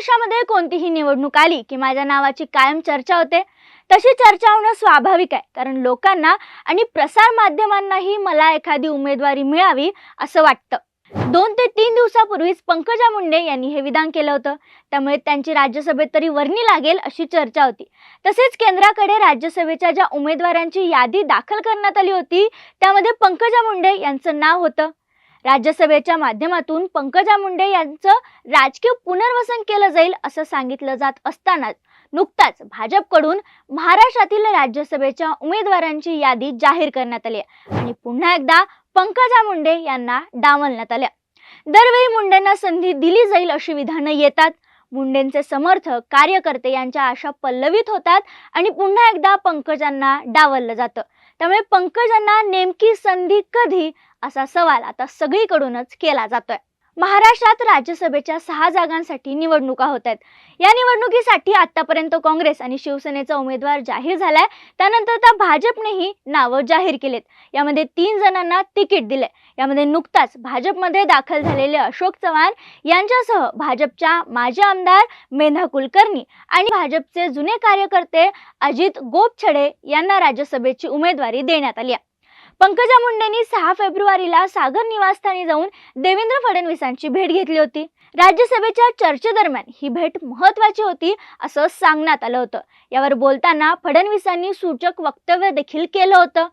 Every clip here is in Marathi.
वर्षामध्ये कोणतीही निवडणूक आली की माझ्या नावाची कायम चर्चा होते तशी चर्चा होणं स्वाभाविक आहे. कारण लोकांना आणि प्रसार माध्यमांनाही मला एखादी उमेदवारी मिळावी असं वाटतं. दोन ते तीन दिवसापूर्वीच पंकजा मुंडे यांनी हे विधान केलं होतं. त्यामुळे त्यांची राज्यसभेत तरी वर्णी लागेल अशी चर्चा होती. तसेच केंद्राकडे राज्यसभेच्या ज्या उमेदवारांची यादी दाखल करण्यात आली होती त्यामध्ये पंकजा मुंडे यांचं नाव होतं. राज्यसभेच्या माध्यमातून पंकजा मुंडे यांचं राजकीय पुनर्वसन केलं जाईल असं सांगितलं जात असतानाच नुकताच भाजपकडून महाराष्ट्रातील राज्यसभेच्या उमेदवारांची यादी जाहीर करण्यात आली आणि पुन्हा एकदा पंकजा मुंडे यांना डावलण्यात आल्या. दरवेळी मुंडेंना संधी दिली जाईल अशी विधानं येतात. मुंडेंचे समर्थक कार्यकर्ते यांच्या आशा पल्लवित होतात आणि पुन्हा एकदा पंकजांना डावललं जातं. त्यामुळे पंकजांना नेमकी संधी कधी असा सवाल आता सगळीकडूनच केला जातोय. महाराष्ट्रात राज्यसभेच्या सहा जागांसाठी निवडणुका होत आहेत. या निवडणुकीसाठी आतापर्यंत काँग्रेस आणि शिवसेनेचा उमेदवार जाहीर झालाय. त्यानंतर त्या भाजपनेही नावं जाहीर केलेत. यामध्ये तीन जणांना तिकीट दिले यामध्ये नुकताच भाजपमध्ये दाखल झालेले अशोक चव्हाण यांच्यासह भाजपच्या माजी आमदार मेधा कुलकर्णी आणि भाजपचे जुने कार्यकर्ते अजित गोपछडे यांना राज्यसभेची उमेदवारी देण्यात आली आहे. पंकजा मुंडेंनी सहा फेब्रुवारीला सागर निवासस्थानी जाऊन देवेंद्र फडणवीसांची भेट घेतली होती. राज्यसभेच्या चर्चेदरम्यान ही भेट महत्वाची होती असं सांगण्यात आलं होतं. यावर बोलताना फडणवीसांनी सूचक वक्तव्य देखील केलं होतं.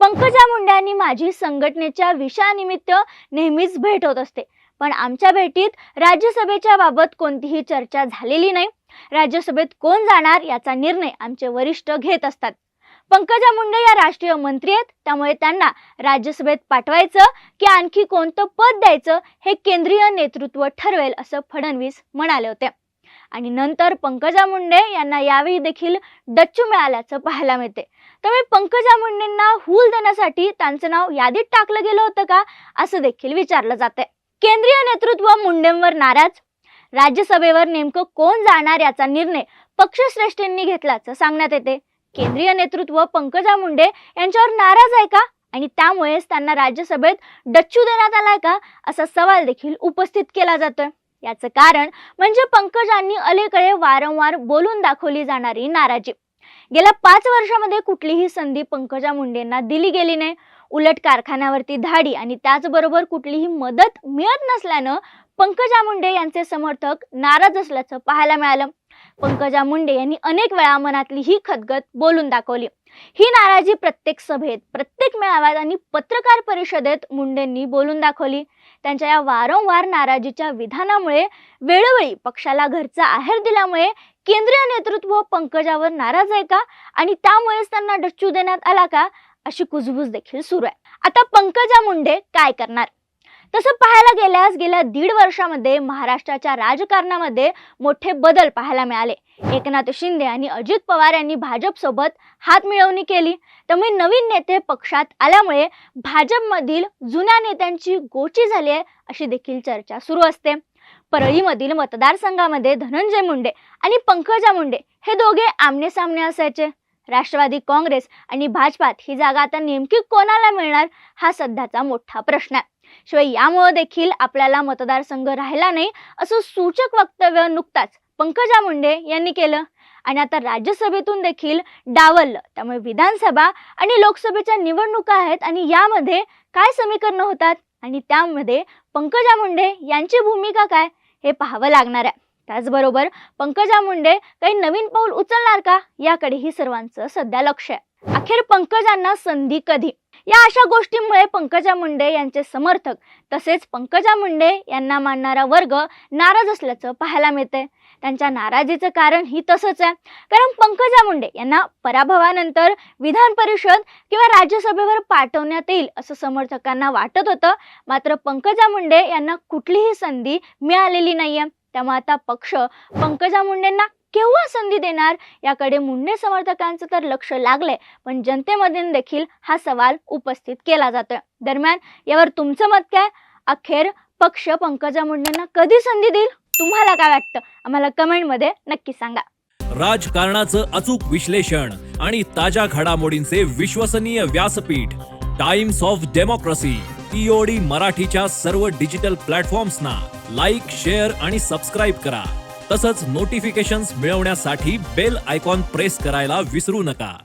पंकजा मुंडे माझी संघटनेच्या विषयानिमित्त नेहमीच भेट होत असते. पण आमच्या भेटीत राज्यसभेच्या बाबत कोणतीही चर्चा झालेली नाही. राज्यसभेत कोण जाणार याचा निर्णय आमचे वरिष्ठ घेत असतात. पंकजा मुंडे या राष्ट्रीय मंत्री आहेत. त्यामुळे त्यांना राज्यसभेत पाठवायचं की आणखी कोणतं पद द्यायचं हे केंद्रीय नेतृत्व ठरवेल असं फडणवीस म्हणाले होते. आणि नंतर पंकजा मुंडे यांना यावेळी देखील डच्चू मिळाल्याचं पाहायला मिळते. त्यामुळे पंकजा मुंडेंना हूल देण्यासाठी त्यांचं नाव यादीत टाकलं गेलं होतं का? असं देखील विचारलं जाते केंद्रीय नेतृत्व मुंडेंवर नाराज? राज्यसभेवर नेमकं कोण जाणार याचा निर्णय पक्षश्रेष्ठींनी घेतल्याचं सांगण्यात येते. केंद्रीय नेतृत्व पंकजा मुंडे यांच्यावर नाराज आहे का? आणि त्यामुळेच त्यांना राज्यसभेत डच्चू देण्यात आलाय का? असा सवाल देखील उपस्थित केला जातोय. याचं कारण म्हणजे पंकजांनी अलीकडे वारंवार बोलून दाखवली जाणारी नाराजी. गेल्या पाच वर्षामध्ये कुठलीही संधी पंकजा मुंडेंना दिली गेली नाही. उलट कारखान्यावरती धाडी आणि त्याचबरोबर कुठलीही मदत मिळत नसल्यानं पंकजा मुंडे यांचे समर्थक नाराज असल्याचं पाहायला मिळालं. पंकजा मुंडे यांनी अनेक वेळा मनातली ही खदगत बोलून दाखवली. ही नाराजी प्रत्येक सभेत प्रत्येक मेळाव्यात आणि पत्रकार परिषदेत मुंडेंनी बोलून दाखवली. त्यांच्या या वारंवार नाराजीच्या विधानामुळे वेळोवेळी पक्षाला घरचा आहेर दिल्यामुळे केंद्रीय नेतृत्व पंकजावर नाराज आहे का? आणि त्यामुळेच त्यांना डच्चू देण्यात आला का? अशी कुजबूज देखील सुरू आहे. आता पंकजा मुंडे काय करणार? तसं पाहायला गेल्यास गेल्या दीड वर्षामध्ये महाराष्ट्राच्या राजकारणामध्ये मोठे बदल पाहायला मिळाले. एकनाथ शिंदे आणि अजित पवार यांनी भाजपसोबत हात मिळवणी केली. त्यामुळे नवीन नेते पक्षात आल्यामुळे भाजपमधील जुन्या नेत्यांची गोची झाली आहे अशी देखील चर्चा सुरू असते. परळीमधील मतदारसंघामध्ये धनंजय मुंडे आणि पंकजा मुंडे हे दोघे आमने सामने असायचे. राष्ट्रवादी काँग्रेस आणि भाजपात ही जागा आता नेमकी कोणाला मिळणार हा सध्याचा मोठा प्रश्न आहे. शिवाय यामुळे देखील आपल्याला मतदारसंघ राहिला नाही असं सूचक वक्तव्य नुकताच पंकजा मुंडे यांनी केलं. आणि आता राज्यसभेतून देखील डावललं त्यामुळे विधानसभा आणि लोकसभेच्या निवडणुका आहेत आणि यामध्ये काय समीकरणं होतात? आणि त्यामध्ये पंकजा मुंडे यांची भूमिका काय? हे पाहावं लागणार आहे. त्याचबरोबर पंकजा मुंडे काही नवीन पाऊल उचलणार का? याकडेही सर्वांचं सध्या लक्ष आहे. अखेर पंकजांना संधी कधी? या अशा गोष्टींमुळे पंकजा मुंडे यांचे समर्थक तसेच पंकजा मुंडे यांना मानणारा वर्ग नाराज असल्याचं पाहायला मिळते त्यांच्या नाराजीचं कारण ही तसंच आहे. कारण पंकजा मुंडे यांना पराभवानंतर विधान परिषद किंवा राज्यसभेवर पाठवण्यात येईल असं समर्थकांना वाटत होतं. मात्र पंकजा मुंडे यांना कुठलीही संधी मिळालेली नाहीये. त्यामुळे आता पक्ष पंकजा मुंडेंना केव्हा संधी देणार? याकडे मुंडे समर्थकांचं तर लक्ष लागलंय पण जनतेमध्ये देखील हा सवाल उपस्थित केला जातोय. दरम्यान यावर तुमचं मत काय? अखेर पक्ष पंकजा मुंडेंना कधी संधी देईल? तुम्हाला काय वाटतं? आम्हाला कमेंटमध्ये नक्की सांगा. राजकारणाचं अचूक विश्लेषण आणि ताज्या घडामोडींचे विश्वसनीय व्यासपीठ टाइम्स ऑफ डेमोक्रेसी टीओडी मराठीच्या सर्व डिजिटल प्लॅटफॉर्म्सना लाईक शेअर आणि सबस्क्राईब करा. तसंच नोटिफिकेशन्स मिळवण्यासाठी बेल आयकॉन प्रेस करायला विसरू नका.